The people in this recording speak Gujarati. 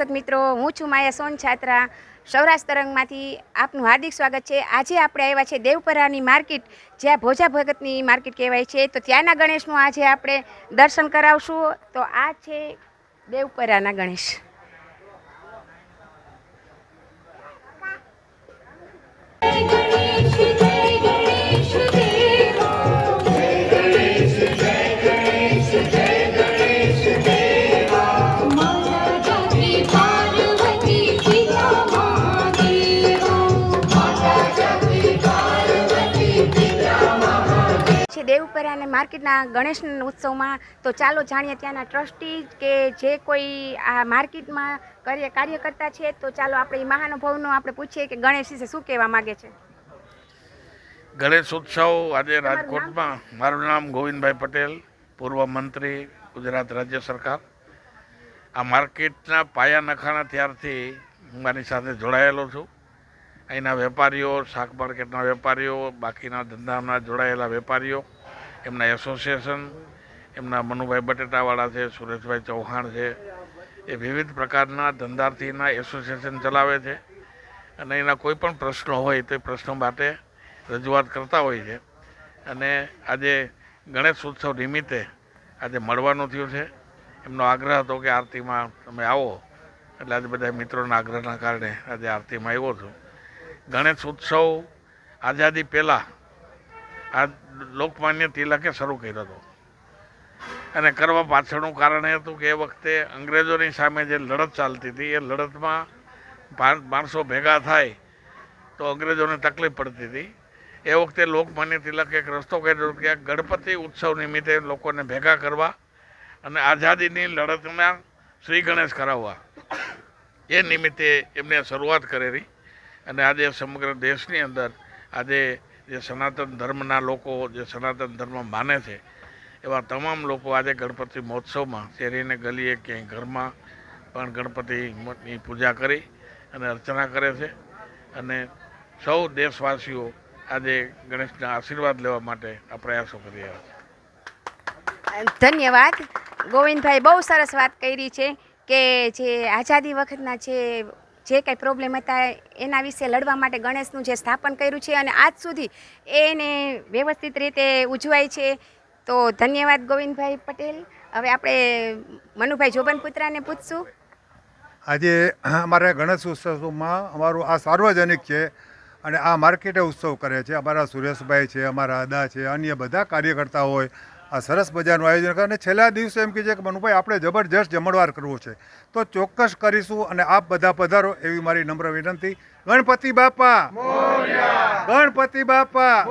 દર્શક મિત્રો, હું છું માયા સોન છાત્રા. સૌરાષ્ટ્ર તરંગમાંથી આપનું હાર્દિક સ્વાગત છે. આજે આપણે આવ્યા છે દેવપરાની માર્કેટ, જ્યાં ભોજા ભગતની માર્કેટ કહેવાય છે. તો ત્યાંના ગણેશનું આજે આપણે દર્શન કરાવશું. તો આ છે દેવપરાના ગણેશ. દેવપરાને માર્કેટના ગણેશ ઉત્સવમાં તો ચાલો જાણીએ ત્યાંના ટ્રસ્ટી કે જે કોઈ આ માર્કેટમાં કાર્ય કાર્યકર્તા છે તો ચાલો આપણે મહાનુભાવનો આપણે પૂછીએ કે ગણેશ વિશે શું કહેવા માગે છે? ગણેશ ઉત્સવ આજે રાજકોટમાં. મારું નામ ગોવિંદભાઈ પટેલ પૂર્વ મંત્રી ગુજરાત રાજ્ય સરકાર. આ માર્કેટના પાયા નખાણા ત્યારથી હું મારી સાથે જોડાયેલો છું. અહીંના વેપારીઓ શાક માર્કેટના વેપારીઓ બાકીના ધંધામાં જોડાયેલા વેપારીઓ એમના એસોસિએશન એમના મનુભાઈ બટેટાવાળા છે, સુરેશભાઈ ચૌહાણ છે, એ વિવિધ પ્રકારના ધંધાર્થીના એસોસિએશન ચલાવે છે. અને એના કોઈ પણ પ્રશ્નો હોય તો એ પ્રશ્નો માટે રજૂઆત કરતા હોય છે. અને આજે ગણેશ ઉત્સવ નિમિત્તે આજે મળવાનું થયું છે. એમનો આગ્રહ હતો કે આરતીમાં તમે આવો. એટલે આજે બધા મિત્રોના આગ્રહના કારણે આજે આરતીમાં આવ્યો છું. ગણેશ ઉત્સવ આઝાદી પહેલાં આ લોકમાન્ય તિલકે શરૂ કર્યો હતો. અને કરવા પાછળનું કારણ એ હતું કે એ વખતે અંગ્રેજોની સામે જે લડત ચાલતી હતી, એ લડતમાં માણસો ભેગા થાય તો અંગ્રેજોને તકલીફ પડતી હતી. એ વખતે લોકમાન્ય તિલકે એક રસ્તો કર્યો કે ગણપતિ ઉત્સવ નિમિત્તે લોકોને ભેગા કરવા અને આઝાદીની લડતના શ્રી ગણેશ કરાવવા. એ નિમિત્તે એમને શરૂઆત કરેલી. અને આજે સમગ્ર દેશની અંદર આજે જે સનાતન ધર્મના લોકો જે સનાતન ધર્મ માને છે, એવા તમામ લોકો આજે ગણપતિ મહોત્સવમાં શેરીને ગલીએ ક્યાંય ઘરમાં પણ ગણપતિની પૂજા કરી અને અર્ચના કરે છે. અને સૌ દેશવાસીઓ આજે ગણેશના આશીર્વાદ લેવા માટે આ પ્રયાસો કરી રહ્યા છે. ધન્યવાદ. ગોવિંદભાઈ બહુ સરસ વાત કરી છે કે જે આઝાદી વખતના જે જે કંઈ પ્રોબ્લેમ હતા, એના વિશે લડવા માટે ગણેશનું જે સ્થાપન કર્યું છે અને આજ સુધી એને વ્યવસ્થિત રીતે ઉજવાય છે. તો ધન્યવાદ ગોવિંદભાઈ પટેલ. હવે આપણે મનુભાઈ જોબનપુત્રાને પૂછશું. આજે અમારા ગણેશ ઉત્સવમાં અમારું આ સાર્વજનિક છે અને આ માર્કેટે ઉત્સવ કરે છે. અમારા સુરેશભાઈ છે, અમારા અદા છે, અન્ય બધા કાર્યકર્તા હોય આ સરસ મજાનું આયોજન કરે. અને છેલ્લા દિવસે એમ કહે છે કે મનુભાઈ આપણે જબરજસ્ત જમણવાર કરવો છે. તો ચોક્કસ કરીશું અને આપ બધા પધારો. એવી મારી નમ્ર વિનંતી. ગણપતિ બાપા. ગણપતિ બાપા.